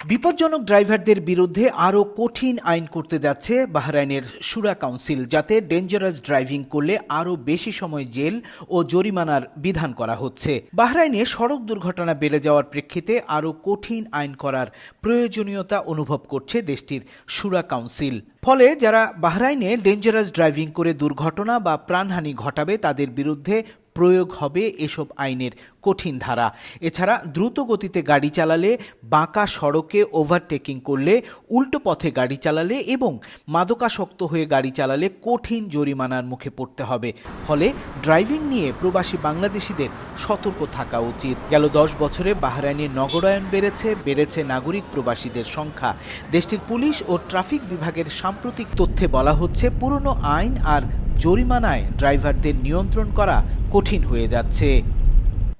বিপজ্জনক ড্রাইভারদের বিরুদ্ধে আরও কঠিন আইন করতে যাচ্ছে বাহরাইনের সুরা কাউন্সিল, যাতে ডেঞ্জারাস ড্রাইভিং করলে আরও বেশি সময় জেল ও জরিমানার বিধান করা হচ্ছে। বাহরাইনে সড়ক দুর্ঘটনা বেড়ে যাওয়ার প্রেক্ষিতে আরও কঠিন আইন করার প্রয়োজনীয়তা অনুভব করছে দেশটির সুরা কাউন্সিল। ফলে যারা বাহরাইনে ডেঞ্জারাস ড্রাইভিং করে দুর্ঘটনা বা প্রাণহানি ঘটাবে, তাদের বিরুদ্ধে প্রয়োগ হবে এসব আইনের কঠিন ধারা। এছাড়া দ্রুত গতিতে গাড়ি চালালে, বাঁকা সড়কে ওভারটেকিং করলে, উল্টো পথে গাড়ি চালালে এবং মাদকাসক্ত হয়ে গাড়ি চালালে কঠিন জরিমানার মুখে পড়তে হবে। ফলে ড্রাইভিং নিয়ে প্রবাসী বাংলাদেশিদের সতর্ক থাকা উচিত। গেল দশ বছরে বাহরাইনের নগরায়ন বেড়েছে বেড়েছে নাগরিক প্রবাসীদের সংখ্যা। দেশটির পুলিশ ও ট্রাফিক বিভাগের সাম্প্রতিক তথ্যে বলা হচ্ছে, পুরনো আইন আর জরিমানায় ড্রাইভারদের নিয়ন্ত্রণ করা কঠিন হয়ে যাচ্ছে।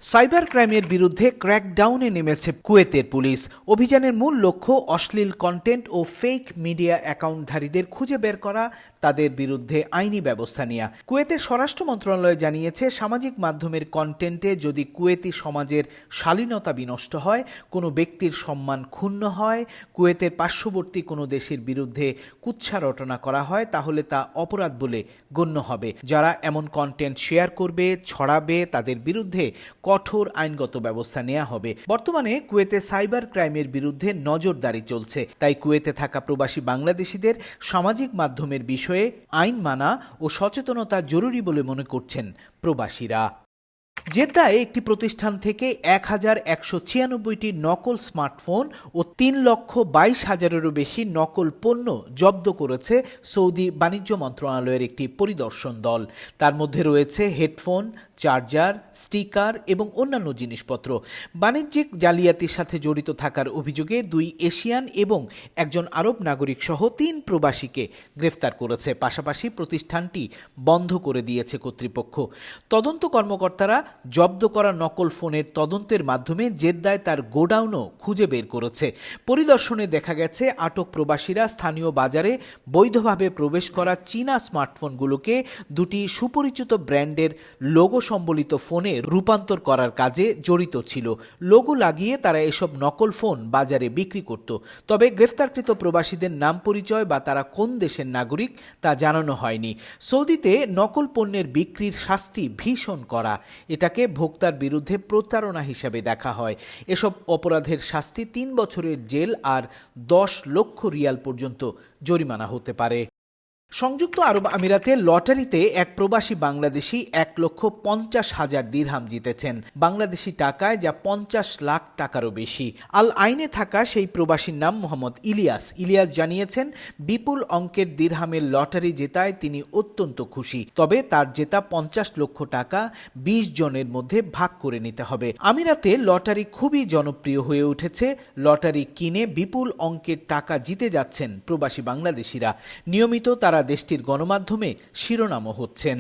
সাইবার ক্রাইমের বিরুদ্ধে ক্র্যাকডাউনে নেমেছে কুয়েতের পুলিশ। অভিযানের মূল লক্ষ্য অশ্লীল কন্টেন্ট ও ফেক মিডিয়া অ্যাকাউন্টধারীদের খুঁজে বের করা, তাদের বিরুদ্ধে আইনি ব্যবস্থা নেওয়া কুয়েতের স্বরাষ্ট্র মন্ত্রণালয় জানিয়েছে, সামাজিক মাধ্যমের কন্টেন্টে যদি কুয়েতি সমাজের শালীনতা বিনষ্ট হয়, কোনো ব্যক্তির সম্মান ক্ষুণ্ণ হয়, কুয়েতের পার্শ্ববর্তী কোনো দেশের বিরুদ্ধে কুৎসা রটনা করা হয়, তাহলে তা অপরাধ বলে গণ্য হবে। যারা এমন কন্টেন্ট শেয়ার করবে, ছড়াবে, তাদের বিরুদ্ধে কঠোর আইনগত ব্যবস্থা নেওয়া হবে। বর্তমানে কুয়েতে সাইবার ক্রাইমের বিরুদ্ধে নজরদারি চলছে। তাই কুয়েতে থাকা প্রবাসী বাংলাদেশিদের সামাজিক মাধ্যমের বিষয়ে আইন মানা ও সচেতনতা জরুরি বলে মনে করছেন প্রবাসীরা। জেদ্দায় একটি প্রতিষ্ঠান থেকে এক হাজার একশো ছিয়ানব্বইটি নকল স্মার্টফোন ও তিন লক্ষ বাইশ হাজারেরও বেশি নকল পণ্য জব্দ করেছে সৌদি বাণিজ্য মন্ত্রণালয়ের একটি পরিদর্শন দল। তার মধ্যে রয়েছে হেডফোন, চার্জার, স্টিকার এবং অন্যান্য জিনিসপত্র। বাণিজ্যিক জালিয়াতির সাথে জড়িত থাকার অভিযোগে দুই এশিয়ান এবং একজন আরব নাগরিক সহ তিন প্রবাসীকে গ্রেফতার করেছে। পাশাপাশি প্রতিষ্ঠানটি বন্ধ করে দিয়েছে কর্তৃপক্ষ। তদন্ত কর্মকর্তারা জব্দ করা নকল ফোনের তদন্তের মাধ্যমে জেদ্দায় তার গোডাউনও খুঁজে বের করেছে। পরিদর্শনে দেখা গেছে, আটক প্রবাসীরা স্থানীয় বাজারে বৈধভাবে প্রবেশ করা চীনা স্মার্টফোনগুলোকে দুটি সুপরিচিত ব্র্যান্ডের লোগো সম্বলিত ফোনে রূপান্তর করার কাজে জড়িত ছিল। লোগো লাগিয়ে তারা এসব নকল ফোন বাজারে বিক্রি করত। তবে গ্রেফতারকৃত প্রবাসীদের নাম পরিচয় বা তারা কোন দেশের নাগরিক তা জানানো হয়নি। সৌদিতে নকল পণ্যের বিক্রির শাস্তি ভীষণ করা। এটাকে ভোক্তার বিরুদ্ধে প্রতারণা হিসাবে দেখা হয়। এসব অপরাধের শাস্তি তিন বছরের জেল আর দশ লক্ষ রিয়াল পর্যন্ত জরিমানা হতে পারে। সংযুক্ত আরব আমিরাতে লটারিতে এক প্রবাসী বাংলাদেশি এক লক্ষ পঞ্চাশ হাজার দিরহাম জিতেছেন। বাংলাদেশি টাকায় যা পঞ্চাশ লাখ টাকারও বেশি। আল আইনে থাকা সেই প্রবাসীর নাম মোহাম্মদ ইলিয়াস। ইলিয়াস জানিয়েছেন, বিপুল অঙ্কের দিরহামের লটারি জেতায় তিনি অত্যন্ত খুশি। তবে তার জেতা পঞ্চাশ লক্ষ টাকা বিশ জনের মধ্যে ভাগ করে নিতে হবে। আমিরাতে লটারি খুবই জনপ্রিয় হয়ে উঠেছে। লটারি কিনে বিপুল অঙ্কের টাকা জিতে যাচ্ছেন প্রবাসী বাংলাদেশিরা। নিয়মিত তারা দেশটির গণমাধ্যমে শিরোনামও হচ্ছেন।